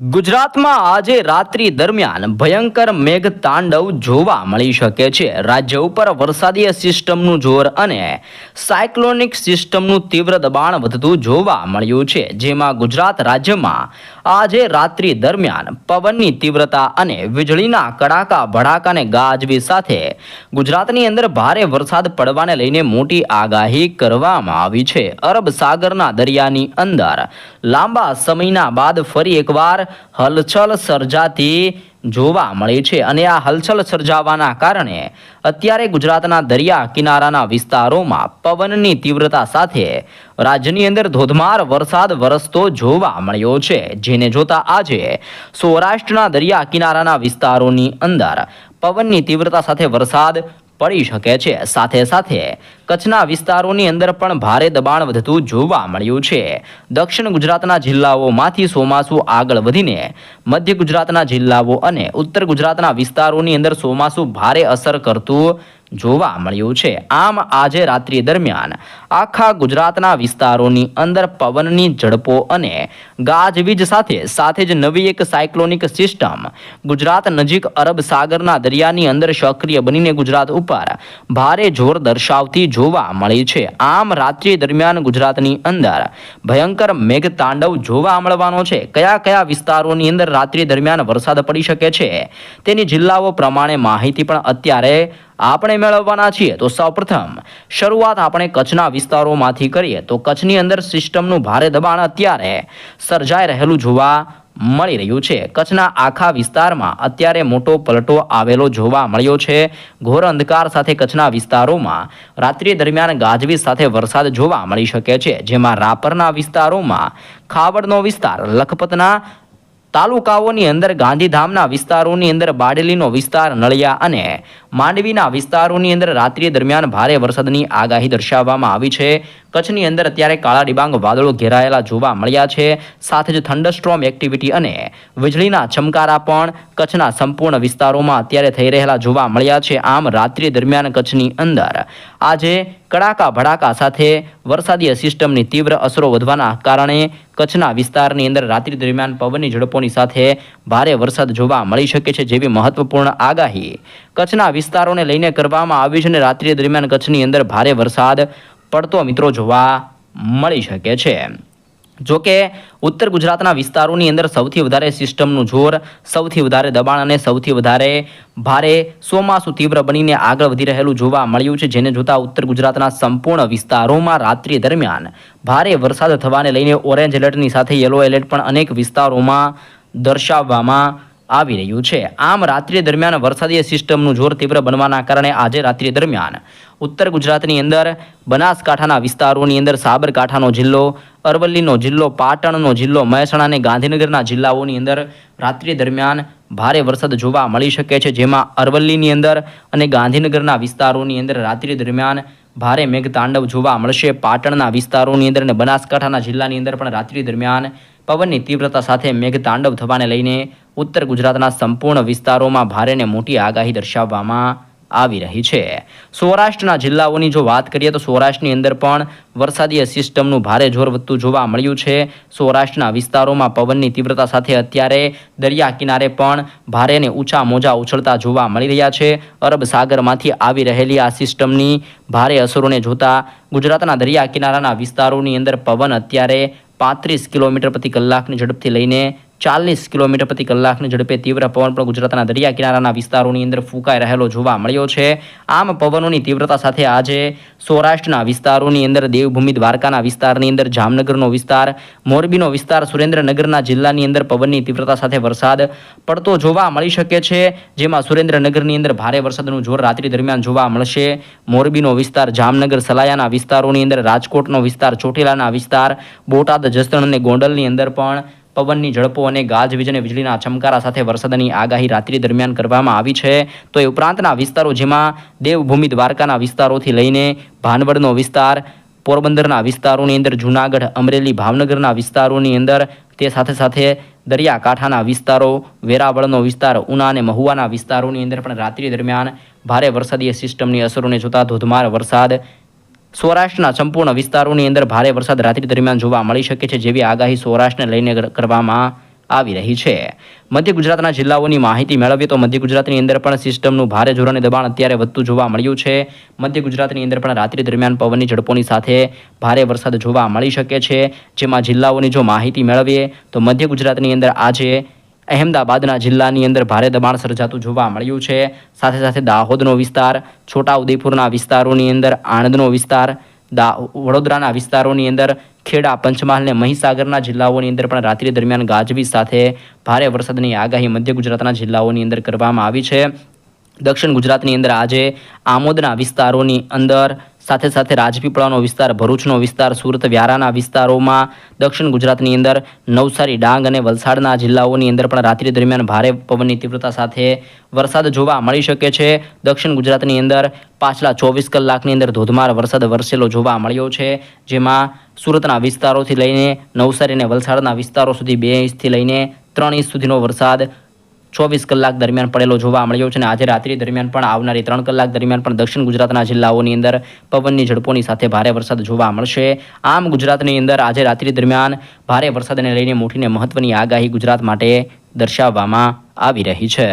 ગુજરાતમાં આજે રાત્રિ દરમિયાન ભયંકર મેઘ તાંડવ જોવા મળી શકે છે. રાજ્ય ઉપર વરસાદીય સિસ્ટમનું જોર અને સાયક્લોનિક સિસ્ટમનું તીવ્ર દબાણ વધતું જોવા મળ્યું છે. જેમાં ગુજરાત રાજ્યમાં આજે રાત્રિ દરમિયાન પવનની તીવ્રતા અને વીજળીના કડાકા ભડાકાને ગાજવી સાથે ગુજરાતની અંદર ભારે વરસાદ પડવાને લઈને મોટી આગાહી કરવામાં આવી છે. અરબ સાગરના દરિયાની અંદર લાંબા સમયના બાદ ફરી એકવાર હલચલ સર્જાતી જોવા મળી છે અને આ હલચલ સર્જાવાના કારણે અત્યારે ગુજરાતના દરિયા કિનારાના વિસ્તારોમાં પવનની તીવ્રતા સાથે રાજ્યની અંદર ધોધમાર વરસાદ વરસતો જોવા મળ્યો છે. જેને જોતા આજે સૌરાષ્ટ્રના દરિયા કિનારાના વિસ્તારોની અંદર પવનની તીવ્રતા સાથે વરસાદ પડી શકે છે. સાથે સાથે કચ્છના વિસ્તારોની અંદર પણ ભારે દબાણ વધતું જોવા મળ્યું છે. દક્ષિણ ગુજરાતના જિલ્લાઓમાંથી ચોમાસું આગળ વધીને મધ્ય ગુજરાતના જિલ્લાઓ અને ઉત્તર ગુજરાતના વિસ્તારોની અંદર ચોમાસું ભારે અસર કરતું જોવા મળ્યું છે. આમ આજે રાત્રિ દરમિયાન આખા ગુજરાતના વિસ્તારોની અંદર પવનની ઝડપો અને ગાજવીજ સાથે સાથે જ નવી એક સાયક્લોનિક સિસ્ટમ ગુજરાત નજીક અરબ સાગરના દરિયાની અંદર સક્રિય બનીને ગુજરાત ઉપર ભારે જોર દર્શાવતી જોવા મળી છે. આમ રાત્રિ દરમિયાન ગુજરાતની અંદર ભયંકર મેઘ તાંડવ જોવા મળવાનો છે. કયા કયા વિસ્તારોની અંદર રાત્રિ દરમિયાન વરસાદ પડી શકે છે તેની જિલ્લાઓ પ્રમાણે માહિતી પણ અત્યારે આપણે મેળવવાના છીએ. તો સૌપ્રથમ શરૂઆત આપણે કચ્છના વિસ્તારોમાંથી કરીએ તો કચ્છની અંદર સિસ્ટમનું ભારે દબાણ અત્યારે સર્જાઈ રહેલું જોવા મળી રહ્યું છે. કચ્છના આખા વિસ્તારમાં અત્યારે મોટો પલટો આવેલો જોવા મળ્યો છે. ઘોર અંધકાર સાથે કચ્છના વિસ્તારોમાં રાત્રિ દરમિયાન ગાજવીજ સાથે વરસાદ જોવા મળી શકે છે, જેમાં રાપરના વિસ્તારોમાં ખાવડનો વિસ્તાર, લખપતના તાલુકાઓની અંદર ગાંધીધામના વિસ્તારોની અંદર બાડેલીનો વિસ્તાર નળિયા અને માંડવીના વિસ્તારોની અંદર રાત્રિ દરમિયાન ભારે વરસાદની આગાહી દર્શાવવામાં આવી છે. કચ્છની અંદર અત્યારે કાળા ડિબાંગ વાદળો ઘેરાયેલા જોવા મળ્યા છે. સાથે જ થંડરસ્ટ્રોમ એક્ટિવિટી અને વીજળીના ચમકારા પણ કચ્છના સંપૂર્ણ વિસ્તારોમાં અત્યારે થઈ રહેલા જોવા મળ્યા છે. આમ રાત્રિ દરમિયાન કચ્છની અંદર આજે કડાકા ભડાકા સાથે વરસાદીય સિસ્ટમની તીવ્ર અસરો વધવાના કારણે કચ્છના વિસ્તારની અંદર રાત્રિ દરમિયાન પવનની ઝડપોની સાથે ભારે વરસાદ જોવા મળી શકે છે જેવી મહત્વપૂર્ણ આગાહી કચ્છના વિસ્તારોને લઈને કરવામાં આવી છે અને રાત્રિ દરમિયાન કચ્છની અંદર ભારે વરસાદ પડતો મિત્રો જોવા મળી શકે છે. જોકે ઉત્તર ગુજરાતના વિસ્તારોની અંદર સૌથી વધારે સિસ્ટમનું જોર, સૌથી વધારે દબાણ અને સૌથી વધારે ભારે ચોમાસું તીવ્ર બનીને આગળ વધી રહેલું જોવા મળ્યું છે. જેને જોતા ઉત્તર ગુજરાતના સંપૂર્ણ વિસ્તારોમાં રાત્રિ દરમિયાન ભારે વરસાદ થવાને લઈને ઓરેન્જ એલર્ટની સાથે યલો એલર્ટ પણ અનેક વિસ્તારોમાં દર્શાવવામાં આવી રહ્યું છે. આમ રાત્રિ દરમિયાન વરસાદીય સિસ્ટમનું જોર તીવ્ર બનવાના કારણે આજે રાત્રિ દરમિયાન ઉત્તર ગુજરાતની અંદર બનાસકાંઠાના વિસ્તારોની અંદર સાબરકાંઠાનો જિલ્લો, અરવલ્લીનો જિલ્લો, પાટણનો જિલ્લો, મહેસાણા અને ગાંધીનગરના જિલ્લાઓની અંદર રાત્રિ દરમિયાન ભારે વરસાદ જોવા મળી શકે છે. જેમાં અરવલ્લીની અંદર અને ગાંધીનગરના વિસ્તારોની અંદર રાત્રિ દરમિયાન ભારે મેઘતાંડવ જોવા મળશે. પાટણના વિસ્તારોની અંદર અને બનાસકાંઠાના જિલ્લાની અંદર પણ રાત્રિ દરમિયાન પવનની તીવ્રતા સાથે મેઘતાંડવ થવાને લઈને ઉત્તર ગુજરાતના સંપૂર્ણ વિસ્તારોમાં ભારે ને મોટી આગાહી દર્શાવવામાં આવી રહી છે. સૌરાષ્ટ્રના જિલ્લાઓની જો વાત કરીએ તો સૌરાષ્ટ્રની અંદર પણ વરસાદીય સિસ્ટમનું ભારે જોર વધતું જોવા મળ્યું છે. સૌરાષ્ટ્રના વિસ્તારોમાં પવનની તીવ્રતા સાથે અત્યારે દરિયા કિનારે પણ ભારે અને ઊંચા મોજા ઉછળતા જોવા મળી રહ્યા છે. અરબ સાગરમાંથી આવી રહેલી આ સિસ્ટમની ભારે અસરોને જોતા ગુજરાતના દરિયા કિનારાના વિસ્તારોની અંદર પવન અત્યારે પાંત્રીસ કિલોમીટર પ્રતિ કલાકની ઝડપથી લઈને ચાલીસ કિલોમીટર પ્રતિ કલાકની ઝડપે તીવ્ર પવન પણ ગુજરાતના દરિયા કિનારાના વિસ્તારોની અંદર ફૂંકાઈ રહેલો જોવા મળ્યો છે. આમ પવનોની તીવ્રતા સાથે આજે સૌરાષ્ટ્રના વિસ્તારોની અંદર દેવભૂમિ દ્વારકાના વિસ્તારની અંદર, જામનગરનો વિસ્તાર, મોરબીનો વિસ્તાર, સુરેન્દ્રનગરના જિલ્લાની અંદર પવનની તીવ્રતા સાથે વરસાદ પડતો જોવા મળી શકે છે. જેમાં સુરેન્દ્રનગરની અંદર ભારે વરસાદનું જોર રાત્રિ દરમિયાન જોવા મળશે. મોરબીનો વિસ્તાર, જામનગર, સલાયાના વિસ્તારોની અંદર, રાજકોટનો વિસ્તાર, ચોટીલાના વિસ્તાર, બોટાદ, જસદણ અને ગોંડલની અંદર પણ પવનની ઝડપો અને ગાજવીજ અને વીજળીના ચમકારા સાથે વરસાદની આગાહી રાત્રિ દરમિયાન કરવામાં આવી છે. તો એ ઉપરાંતના વિસ્તારો જેમાં દેવભૂમિ દ્વારકાના વિસ્તારોથી લઈને ભાનવડનો વિસ્તાર, પોરબંદરના વિસ્તારોની અંદર જૂનાગઢ, અમરેલી, ભાવનગરના વિસ્તારોની અંદર તે સાથે સાથે દરિયાકાંઠાના વિસ્તારો, વેરાવળનો વિસ્તાર, ઉના અને મહુવાના વિસ્તારોની અંદર પણ રાત્રિ દરમિયાન ભારે વરસાદીય સિસ્ટમની અસરોને જોતા ધોધમાર વરસાદ સૌરાષ્ટ્રના સંપૂર્ણ વિસ્તારોની અંદર ભારે વરસાદ રાત્રિ દરમિયાન જોવા મળી શકે છે જેવી આગાહી સૌરાષ્ટ્રને લઈને કરવામાં આવી રહી છે. મધ્ય ગુજરાતના જિલ્લાઓની માહિતી મેળવીએ તો મધ્ય ગુજરાતની અંદર પણ સિસ્ટમનું ભારે જોરને દબાણ અત્યારે વધતું જોવા મળ્યું છે. મધ્ય ગુજરાતની અંદર પણ રાત્રિ દરમિયાન પવનની ઝડપોની સાથે ભારે વરસાદ જોવા મળી શકે છે. જેમાં જિલ્લાઓની જો માહિતી મેળવીએ તો મધ્ય ગુજરાતની અંદર આજે અહેમદાબાદના જિલ્લાની અંદર ભારે દબાણ સર્જાતું જોવા મળ્યું છે. સાથે સાથે દાહોદનો વિસ્તાર, છોટાઉદેપુરના વિસ્તારોની અંદર, આણંદનો વિસ્તાર, દા, વડોદરાના વિસ્તારોની અંદર, ખેડા, પંચમહાલ અને મહીસાગરના જિલ્લાઓની અંદર પણ રાત્રિ દરમિયાન ગાજવીજ સાથે ભારે વરસાદની આગાહી મધ્ય ગુજરાતના જિલ્લાઓની અંદર કરવામાં આવી છે. દક્ષિણ ગુજરાતની અંદર આજે આમોદના વિસ્તારોની અંદર સાથે સાથે રાજપીપળાનો વિસ્તાર, ભરૂચનો વિસ્તાર, સુરત વ્યારાના વિસ્તારોમાં, દક્ષિણ ગુજરાતની અંદર નવસારી, ડાંગ અને વલસાડના જિલ્લાઓની અંદર પણ રાત્રિ દરમિયાન ભારે પવનની તીવ્રતા સાથે વરસાદ જોવા મળી શકે છે. દક્ષિણ ગુજરાતની અંદર પાછલા ચોવીસ કલાકની અંદર ધોધમાર વરસાદ વરસેલો જોવા મળ્યો છે, જેમાં સુરતના વિસ્તારોથી લઈને નવસારી અને વલસાડના વિસ્તારો સુધી બે ઇંચથી લઈને ત્રણ ઇંચ સુધીનો વરસાદ ચોવીસ કલાક દરમિયાન પડેલો જોવા મળ્યો છે અને આજે રાત્રિ દરમિયાન પણ આવનારી ત્રણ કલાક દરમિયાન પણ દક્ષિણ ગુજરાતના જિલ્લાઓની અંદર પવનની ઝડપોની સાથે ભારે વરસાદ જોવા મળશે. આમ ગુજરાતની અંદર આજે રાત્રિ દરમિયાન ભારે વરસાદને લઈને મોટીને મહત્વની આગાહી ગુજરાત માટે દર્શાવવામાં આવી રહી છે.